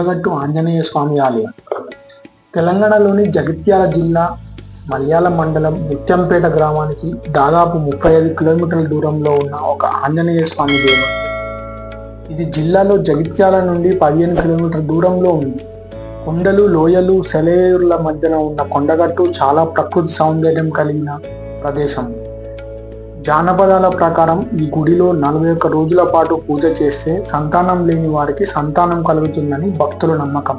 కొండగట్టు ఆంజనేయ స్వామి ఆలయం. తెలంగాణలోని జగిత్యాల జిల్లా మల్యాల మండలం ముత్యంపేట గ్రామానికి దాదాపు ముప్పై ఐదు కిలోమీటర్ల దూరంలో ఉన్న ఒక ఆంజనేయ స్వామి దేవాలయం. ఇది జిల్లాలో జగిత్యాల నుండి పదిహేను కిలోమీటర్ల దూరంలో ఉంది. కొండలు లోయలు సెలయేరుల మధ్యన ఉన్న కొండగట్టు చాలా ప్రకృతి సౌందర్యం కలిగిన ప్రదేశం. జానపదాల ప్రకారం ఈ గుడిలో నలభై ఒక్క రోజుల పాటు పూజ చేస్తే సంతానం లేని వారికి సంతానం కలుగుతుందని భక్తుల నమ్మకం.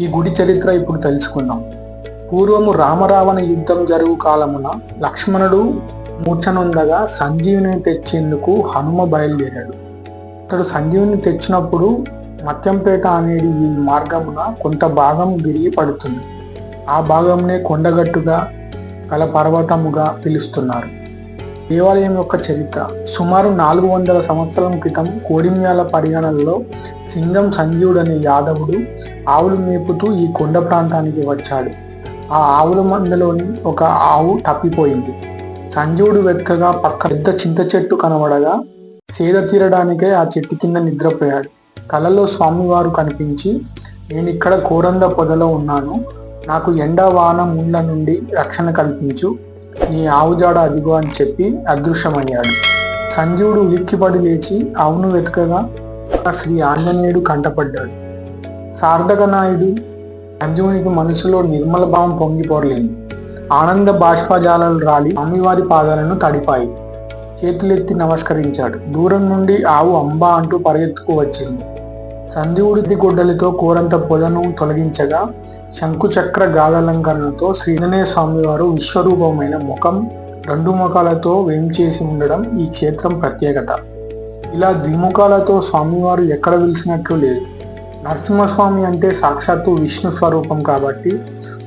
ఈ గుడి చరిత్ర ఇప్పుడు తెలుసుకుందాం. పూర్వము రామరావణ యుద్ధం జరుగు కాలమున లక్ష్మణుడు మూర్ఛనొందగా సంజీవిని తెచ్చేందుకు హనుమ బయలుదేరాడు. అతడు సంజీవిని తెచ్చినప్పుడు మత్యంపేట అనేది ఈ మార్గమున కొంత భాగం విరిగి పడుతుంది. ఆ భాగంనే కొండగట్టుగా గల పర్వతముగా పిలుస్తున్నారు. దేవాలయం యొక్క చరిత్ర. సుమారు నాలుగు వందల సంవత్సరం క్రితం కోడిమ్యాల పరిగణనలో సింగం సంజీవుడు అనే యాదవుడు ఆవులు మేపుతూ ఈ కొండ ప్రాంతానికి వచ్చాడు. ఆ ఆవుల మందలోని ఒక ఆవు తప్పిపోయింది. సంజీవుడు వెతకగా పక్క పెద్ద చింత చెట్టు కనబడగా సేద తీరడానికే ఆ చెట్టు కింద నిద్రపోయాడు. కలలో స్వామివారు కనిపించి నేను ఇక్కడ కోరంద పొదలో ఉన్నాను. నాకు ఎండ వాన ముండ్ల నుండి రక్షణ కల్పించు. నీ ఆవుజాడ అదిగో అని చెప్పి అదృశ్యమయ్యాడు. సంజీవుడు ఉలిక్కిపడి లేచి ఆవును వెతకగా శ్రీ ఆంజనేయుడు కంటపడ్డాడు. సార్థక నాయుడు సంజీవునికి మనసులో నిర్మల భావం పొంగిపోరలేదు ఆనంద బాష్పజాలాలు రాలి స్వామివారి పాదాలను తడిపాయి. చేతులెత్తి నమస్కరించాడు. దూరం నుండి ఆవు అంబా అంటూ పరిగెత్తుకు వచ్చింది. సంజీవుడి గుడ్డలతో కూరంత పొదను తొలగించగా శంకుచక్ర గాథాలంకరణతో శ్రీజనేయ స్వామివారు విశ్వరూపమైన ముఖం రెండు ముఖాలతో వేంచేసి ఉండడం ఈ క్షేత్రం ప్రత్యేకత. ఇలా ద్విముఖాలతో స్వామివారు ఎక్కడ వెలిసినట్లు లేదు. నరసింహస్వామి అంటే సాక్షాత్తు విష్ణు స్వరూపం కాబట్టి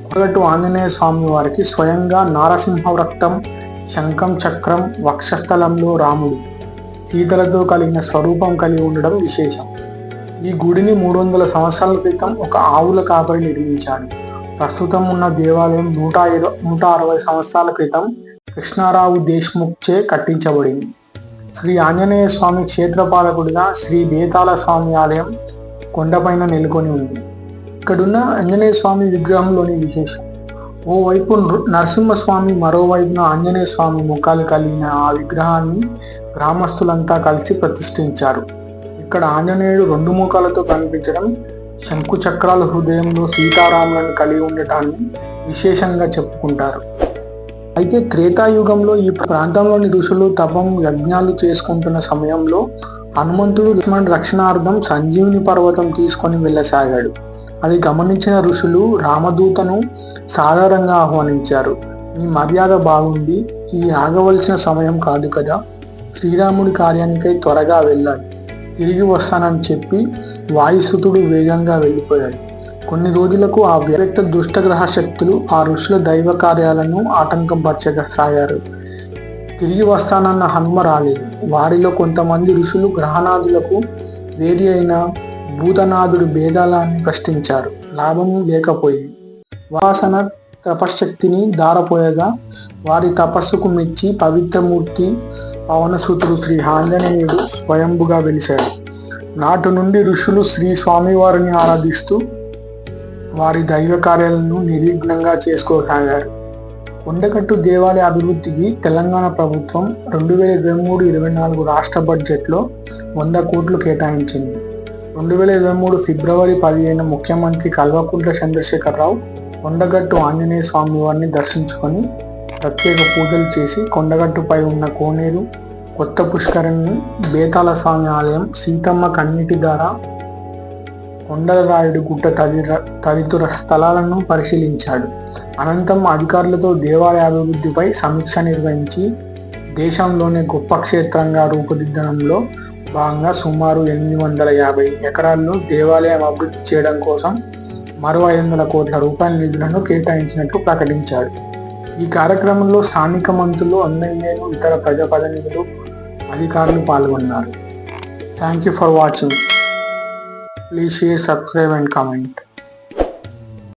ఒకటి ఆంజనేయ స్వామి వారికి స్వయంగా నారసింహ రక్తం శంఖం చక్రం వక్షస్థలంలో రాముడు సీతలతో కలిగిన స్వరూపం కలిగి ఉండడం విశేషం. ఈ గుడిని మూడు వందల సంవత్సరాల క్రితం ఒక ఆవుల కాపరి నిర్మించాడు ప్రస్తుతం ఉన్న దేవాలయం నూట ఇరవై నూట అరవై సంవత్సరాల క్రితం కృష్ణారావు దేశ్ముఖ్ చే కట్టించబడింది. శ్రీ ఆంజనేయ స్వామి క్షేత్రపాలకుడిగా శ్రీ బేతాళ స్వామి ఆలయం కొండపైన నెలకొని ఉంది. ఇక్కడున్న ఆంజనేయ స్వామి విగ్రహంలోని విశేషం ఓవైపు నరసింహస్వామి మరోవైపున ఆంజనేయ స్వామి ముఖాలు కలిగిన ఆ విగ్రహాన్ని గ్రామస్తులంతా కలిసి ప్రతిష్ఠించారు. ఇక్కడ ఆంజనేయుడు రెండు ముఖాలతో కనిపించడం శంకు చక్రాల హృదయంలో సీతారాములను కలిగి ఉండటాన్ని విశేషంగా చెప్పుకుంటారు. అయితే త్రేతాయుగంలో ఈ ప్రాంతంలోని ఋషులు తపం యజ్ఞాలు చేసుకుంటున్న సమయంలో హనుమంతుడు లక్ష్మణ్ రక్షణార్థం సంజీవుని పర్వతం తీసుకొని వెళ్ళసాగాడు. అది గమనించిన ఋషులు రామదూతను సాధారణంగా ఆహ్వానించారు. మీ మర్యాద బాగుంది ఈ ఆగవలసిన సమయం కాదు కదా శ్రీరాముడి కార్యానికై త్వరగా వెళ్ళాలి. తిరిగి వస్తానని చెప్పి వాయుసుతుడు వేగంగా వెళ్ళిపోయాడు. కొన్ని రోజులకు ఆ వ్యక్త దుష్టగ్రహ శక్తులు ఆ ఋషుల దైవ కార్యాలను ఆటంకం పరచసాగారు తిరిగి వస్తానన్న హనుమ రాలేదు. వారిలో కొంతమంది ఋషులు గ్రహనాథులకు వేడి అయిన భూతనాథుడు భేదాలని ప్రశ్నించారు. లాభం లేకపోయింది. వాసన తపశ్శక్తిని దారపోయగా వారి తపస్సుకు మెచ్చి పవిత్రమూర్తి పవనసూతుడు శ్రీ ఆంజనేయుడు స్వయంభుగా వెలిశాడు. నాటి నుండి ఋషులు శ్రీ స్వామివారిని ఆరాధిస్తూ వారి దైవ కార్యాలను నిర్విఘ్నంగా చేసుకోసాగారు. కొండకట్టు దేవాలయ అభివృద్ధికి తెలంగాణ ప్రభుత్వం రెండు వేల ఇరవై మూడు ఇరవై నాలుగు రాష్ట్ర బడ్జెట్లో వంద కోట్లు కేటాయించింది. రెండు వేల ఇరవై మూడు ఫిబ్రవరి పదిహేను ముఖ్యమంత్రి కల్వకుంట్ల చంద్రశేఖరరావు కొండగట్టు ఆంజనేయ స్వామివారిని దర్శించుకొని ప్రత్యేక పూజలు చేసి కొండగట్టుపై ఉన్న కోనేరు కొత్త పుష్కరిణి బేతాల స్వామి ఆలయం సీతమ్మ కన్నీటి ద్వారా కొండలరాయుడు గుట్ట తదిర తదితర స్థలాలను పరిశీలించాడు. అనంతం అధికారులతో దేవాలయ అభివృద్ధిపై సమీక్ష నిర్వహించి దేశంలోనే గొప్ప క్షేత్రంగా రూపుదిద్దడంలో భాగంగా సుమారు ఎనిమిది వందల యాభై ఎకరాల్లో దేవాలయం అభివృద్ధి చేయడం కోసం మరో ఐదు వందల కోట్ల రూపాయల నిధులను కేటాయించినట్లు ప్రకటించాడు. ఈ కార్యక్రమంలో స్థానిక మంత్రులు ఎమ్మెల్యేలు ఇతర ప్రజాప్రతినిధులు అధికారులు పాల్గొన్నారు. Thank you for watching please share subscribe and comment